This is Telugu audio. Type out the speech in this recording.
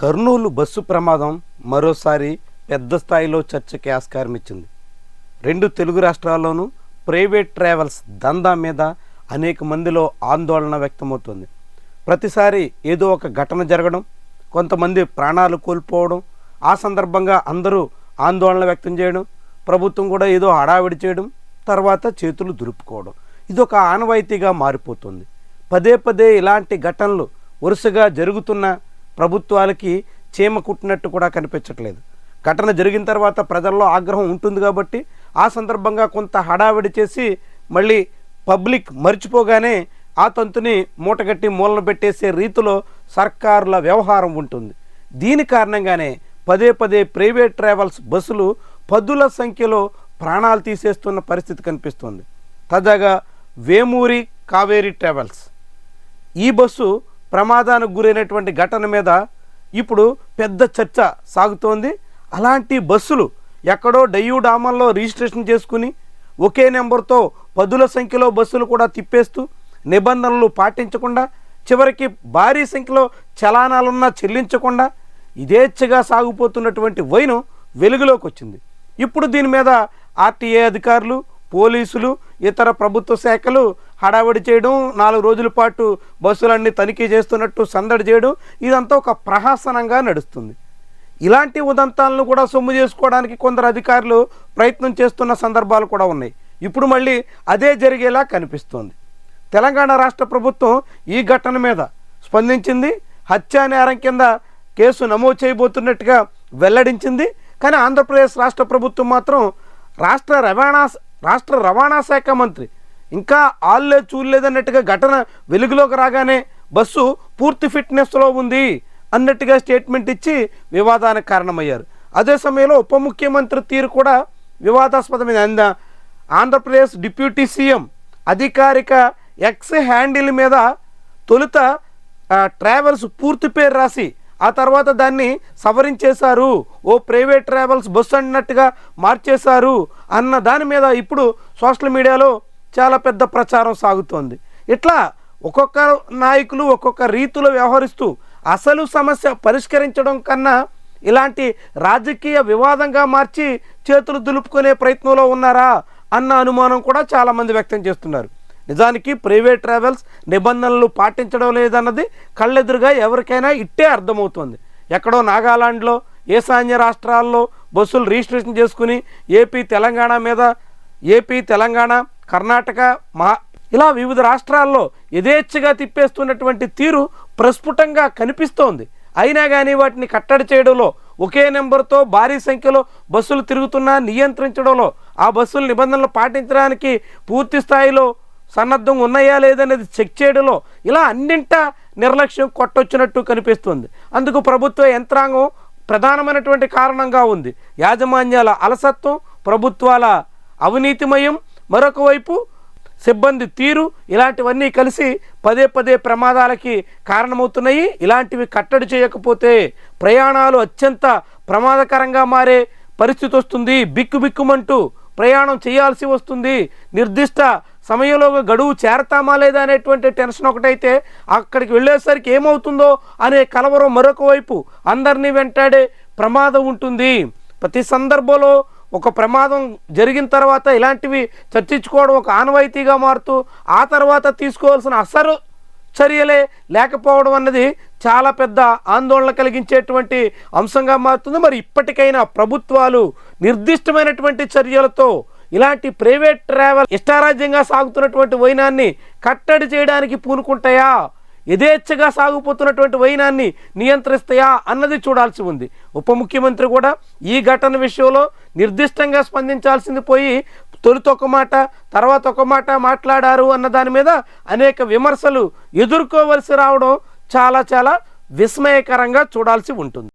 కర్నూలు బస్సు ప్రమాదం మరోసారి పెద్ద స్థాయిలో చర్చకి ఆస్కారం ఇచ్చింది రెండు తెలుగు రాష్ట్రాల్లోనూ ప్రైవేట్ ట్రావెల్స్ దందా మీద అనేక మందిలో ఆందోళన వ్యక్తమవుతుంది. ప్రతిసారి ఏదో ఒక ఘటన జరగడం కొంతమంది ప్రాణాలు కోల్పోవడం ఆ సందర్భంగా అందరూ ఆందోళన వ్యక్తం చేయడం ప్రభుత్వం కూడా ఏదో హడావిడి చేయడం తర్వాత చేతులు దులుపుకోవడం. ఇది ఒక ఆనవాయితీగా మారిపోతుంది. పదే పదే ఇలాంటి ఘటనలు వరుసగా జరుగుతున్న ప్రభుత్వాలకి చీమ కుట్టినట్టు కూడా కనిపించట్లేదు. ఘటన జరిగిన తర్వాత ప్రజల్లో ఆగ్రహం ఉంటుంది కాబట్టి ఆ సందర్భంగా కొంత హడావిడి చేసి మళ్ళీ పబ్లిక్ మర్చిపోగానే ఆ తంతుని మూటగట్టి మూలన పెట్టేసే రీతిలో సర్కారుల వ్యవహారం ఉంటుంది. దీని కారణంగానే పదే పదే ప్రైవేట్ ట్రావెల్స్ బస్సులు పదుల సంఖ్యలో ప్రాణాలు తీసేస్తున్న పరిస్థితి కనిపిస్తుంది. తాజాగా వేమూరి కావేరీ ట్రావెల్స్. ఈ బస్సు ప్రమాదానికి గురైనటువంటి ఘటన మీద ఇప్పుడు పెద్ద చర్చ సాగుతోంది. అలాంటి బస్సులు ఎక్కడో డయ్యూడామల్లో రిజిస్ట్రేషన్ చేసుకుని ఒకే నెంబర్తో పదుల సంఖ్యలో బస్సులు కూడా తిప్పేస్తూ నిబంధనలు పాటించకుండా చివరికి భారీ సంఖ్యలో చలానాలున్నా చెల్లించకుండా ఇదేచ్ఛగా సాగిపోతున్నటువంటి వైను వెలుగులోకి వచ్చింది. ఇప్పుడు దీని మీద ఆర్టీఏ అధికారులు పోలీసులు ఇతర ప్రభుత్వ శాఖలు హడావిడి చేయడం నాలుగు రోజుల పాటు బస్సులన్నీ తనిఖీ చేస్తున్నట్టు సందడి చేయడం ఇదంతా ఒక ప్రహాసనంగా నడుస్తుంది. ఇలాంటి ఉదంతాలను కూడా సొమ్ము చేసుకోవడానికి కొందరు అధికారులు ప్రయత్నం చేస్తున్న సందర్భాలు కూడా ఉన్నాయి. ఇప్పుడు మళ్ళీ అదే జరిగేలా కనిపిస్తోంది. తెలంగాణ రాష్ట్ర ప్రభుత్వం ఈ ఘటన మీద స్పందించింది. హత్యా నేరం కింద కేసు నమోదు చేయబోతున్నట్టుగా వెల్లడించింది. కానీ ఆంధ్రప్రదేశ్ రాష్ట్ర ప్రభుత్వం మాత్రం రాష్ట్ర రవాణా రాష్ట్ర రవాణా శాఖ మంత్రి. ఇంకా ఆల్లే చూడలేదన్నట్టుగా ఘటన వెలుగులోకి రాగానే బస్సు పూర్తి ఫిట్నెస్లో ఉంది అన్నట్టుగా స్టేట్మెంట్ ఇచ్చి వివాదానికి కారణమయ్యారు. అదే సమయంలో ఉప ముఖ్యమంత్రి తీరు కూడా వివాదాస్పదమైన అంద ఆంధ్రప్రదేశ్ డిప్యూటీ సీఎం అధికారిక ఎక్స్ హ్యాండిల్ మీద తొలుత ట్రావెల్స్ పూర్తి పేరు రాసి ఆ తర్వాత దాన్ని సవరించేశారు. ఓ ప్రైవేట్ ట్రావెల్స్ బస్సు అన్నట్టుగా మార్చేశారు అన్న దాని మీద ఇప్పుడు సోషల్ మీడియాలో చాలా పెద్ద ప్రచారం సాగుతోంది. ఇట్లా ఒక్కొక్క నాయకులు ఒక్కొక్క రీతిలో వ్యవహరిస్తూ అసలు సమస్య పరిష్కరించడం కన్నా ఇలాంటి రాజకీయ వివాదంగా మార్చి చేతులు దులుపుకునే ప్రయత్నంలో ఉన్నారా అన్న అనుమానం కూడా చాలామంది వ్యక్తం చేస్తున్నారు. నిజానికి ప్రైవేట్ ట్రావెల్స్ నిబంధనలు పాటించడం లేదన్నది కళ్ళెదురుగా ఎవరికైనా ఇట్టే అర్థమవుతుంది. ఎక్కడో నాగాలాండ్లో ఈశాన్య రాష్ట్రాల్లో బస్సులు రిజిస్ట్రేషన్ చేసుకుని ఏపీ తెలంగాణ మీద ఏపీ తెలంగాణ కర్ణాటక మహా ఇలా వివిధ రాష్ట్రాల్లో యథేచ్ఛగా తిప్పేస్తున్నటువంటి తీరు ప్రస్ఫుటంగా కనిపిస్తోంది. అయినా కానీ వాటిని కట్టడి చేయడంలో ఒకే నెంబర్తో భారీ సంఖ్యలో బస్సులు తిరుగుతున్నా నియంత్రించడంలో ఆ బస్సుల నిబంధనలు పాటించడానికి పూర్తి స్థాయిలో సన్నద్ధం ఉన్నాయా లేదనేది చెక్ చేయడంలో ఇలా అన్నింట నిర్లక్ష్యం కొట్టొచ్చినట్టు కనిపిస్తుంది. అందుకు ప్రభుత్వ యంత్రాంగం ప్రధానమైనటువంటి కారణంగా ఉంది. యాజమాన్యాల అలసత్వం ప్రభుత్వాల అవినీతిమయం మరొక వైపు సిబ్బంది తీరు ఇలాంటివన్నీ కలిసి పదే పదే ప్రమాదాలకి కారణమవుతున్నాయి. ఇలాంటివి కట్టడి చేయకపోతే ప్రయాణాలు అత్యంత ప్రమాదకరంగా మారే పరిస్థితి వస్తుంది. బిక్కు బిక్కుమంటూ ప్రయాణం చేయాల్సి వస్తుంది. నిర్దిష్ట సమయంలో గడువు చేరతామా లేదా అనేటువంటి టెన్షన్ ఒకటైతే అక్కడికి వెళ్ళేసరికి ఏమవుతుందో అనే కలవరం మరొక వైపు అందరినీ వెంటాడే ప్రమాదం ఉంటుంది. ప్రతి సందర్భంలో ఒక ప్రమాదం జరిగిన తర్వాత ఇలాంటివి చర్చించుకోవడం ఒక ఆనవాయితీగా మారుతూ ఆ తర్వాత తీసుకోవాల్సిన అసలు చర్యలే లేకపోవడం అన్నది చాలా పెద్ద ఆందోళన కలిగించేటువంటి అంశంగా మారుతుంది. మరి ఇప్పటికైనా ప్రభుత్వాలు నిర్దిష్టమైనటువంటి చర్యలతో ఇలాంటి ప్రైవేట్ ట్రావెల్ ఇష్టారాజ్యంగా సాగుతున్నటువంటి వైనాన్ని కట్టడి చేయడానికి పూనుకుంటాయా? యథేచ్ఛగా సాగిపోతున్నటువంటి వైనాన్ని నియంత్రిస్తాయా అన్నది చూడాల్సి ఉంది. ఉప ముఖ్యమంత్రి కూడా ఈ ఘటన విషయంలో నిర్దిష్టంగా స్పందించాల్సింది పోయి తొలుత ఒక మాట తర్వాత ఒక మాట మాట్లాడారు అన్న దాని మీద అనేక విమర్శలు ఎదుర్కోవలసి రావడం చాలా చాలా విస్మయకరంగా చూడాల్సి ఉంటుంది.